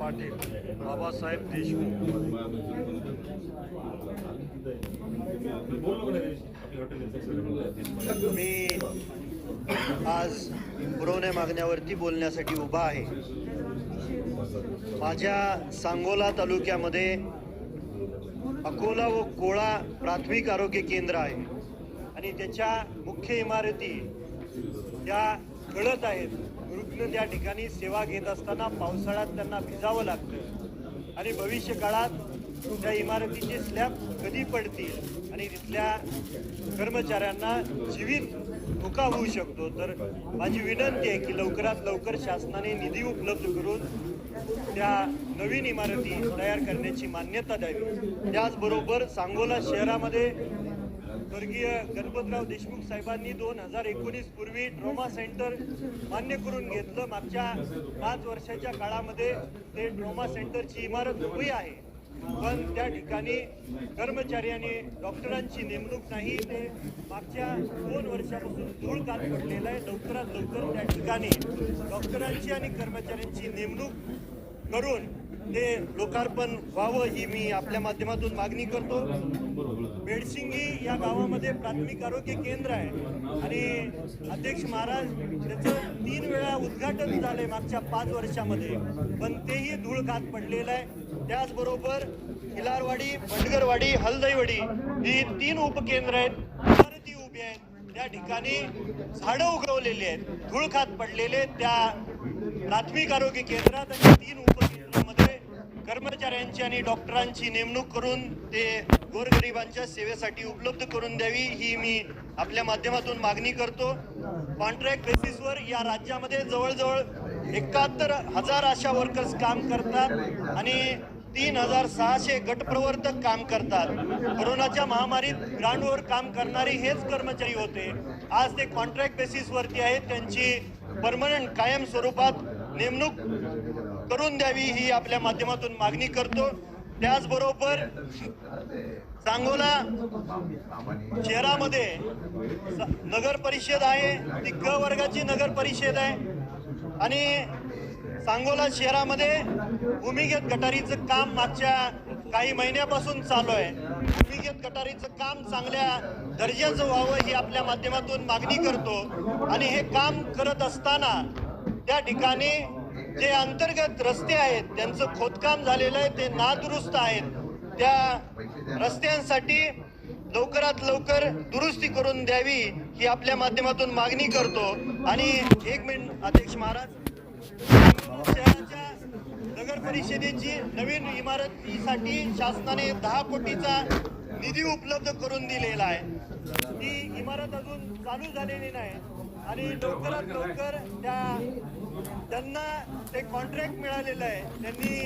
पाटील बाबासाहेब देशमुख. मी आज पुरवण्या मागण्यावरती बोलण्यासाठी उभा आहे. माझ्या सांगोला तालुक्यामध्ये अकोला व कोळा प्राथमिक आरोग्य केंद्र आहे आणि त्याच्या मुख्य इमारती त्या गळत आहेत. रुग्ण त्या ठिकाणी सेवा घेत असताना पावसाळ्यात त्यांना भिजावं लागतं. आणि भविष्य काळात त्या इमारतीचे स्लॅब कधी पडतील आणि तिथल्या कर्मचाऱ्यांना जीवित धोका होऊ शकतो तर माझी विनंती आहे की लवकरात लवकर शासनाने निधी उपलब्ध करून त्या नवीन इमारती तयार करण्याची मान्यता द्यावी. त्याचबरोबर सांगोला शहरामध्ये स्वर्गीय गणपतराव देशमुख साहेबांनी दोन हजार एकोणीस पूर्वी ट्रॉमा सेंटर मान्य करून घेतलं. मागच्या पाच वर्षाच्या काळामध्ये ते ट्रॉमा सेंटरची इमारत उभी आहे. पण त्या ठिकाणी कर्मचाऱ्यांनी डॉक्टरांची नेमणूक नाही. ते मागच्या दोन वर्षापासून धूळ काल पडलेलं आहे. लवकरात लवकर त्या ठिकाणी डॉक्टरांची आणि कर्मचाऱ्यांची नेमणूक करून ते लोकार्पण व्हावं ही मी आपल्या माध्यमातून मागणी करतो. बेडसिंगी या गावामध्ये प्राथमिक आरोग्य केंद्र आहे. आणि अध्यक्ष महाराज त्याचं तीन वेळा उद्घाटन झालंय मागच्या पाच वर्षामध्ये. पण तेही धूळ खात पडलेलं आहे. त्याचबरोबर किलारवाडी भंडगरवाडी हलदईवाडी ही तीन उपकेंद्र आहेत. इमारती उभी आहेत. त्या ठिकाणी झाडं उगवलेली आहेत. धूळ खात पडलेले त्या प्राथमिक आरोग्य केंद्रात आणि तीन उपकेंद्रामध्ये कर्मचाऱ्यांची आणि डॉक्टरांची नेमणूक करून ते गोरगरिबांच्या सेवेसाठी उपलब्ध करून द्यावी ही मी आपल्या माध्यमातून मागणी करतो. कॉन्ट्रॅक्ट बेसिसवर या राज्यामध्ये जवळजवळ एकाहत्तर हजार आशा वर्कर्स काम करतात आणि तीन हजार सहाशे गटप्रवर्तक काम करतात. कोरोनाच्या महामारीत ग्राउंडवर काम करणारे हेच कर्मचारी होते. आज ते कॉन्ट्रॅक्ट बेसिसवरती आहेत. त्यांची परमनंट कायम स्वरूपात नेमणूक करून द्यावी ही आपल्या माध्यमातून मागणी करतो. त्याचबरोबर सांगोला शहरामध्ये नगर परिषद आहे. ती क वर्गाची नगर परिषद आहे. आणि सांगोला शहरामध्ये भूमिगत गटारीचं काम मागच्या काही महिन्यापासून चालू आहे. भूमिगत गटारीचं काम चांगल्या दर्जाचं व्हावं ही आपल्या माध्यमातून मागणी करतो आणि हे काम करत असताना त्या ठिकाणी जे अंतर्गत रस्ते आहेत त्यांचं खोदकाम झालेलं आहे ते नादुरुस्त आहेत. त्या रस्त्यांसाठी लवकरात लवकर दुरुस्ती करून द्यावी ही आपल्या माध्यमातून मागणी करतो. आणि एक मिनिट अध्यक्ष महाराज. शहराच्या नगर परिषदेची नवीन इमारतीसाठी शासनाने दहा कोटीचा निधी उपलब्ध करून दिलेला आहे. ती इमारत अजून चालू झालेली नाही आणि लवकरात लवकर त्या त्यांना ते कॉन्ट्रॅक्ट मिळालेलं आहे. त्यांनी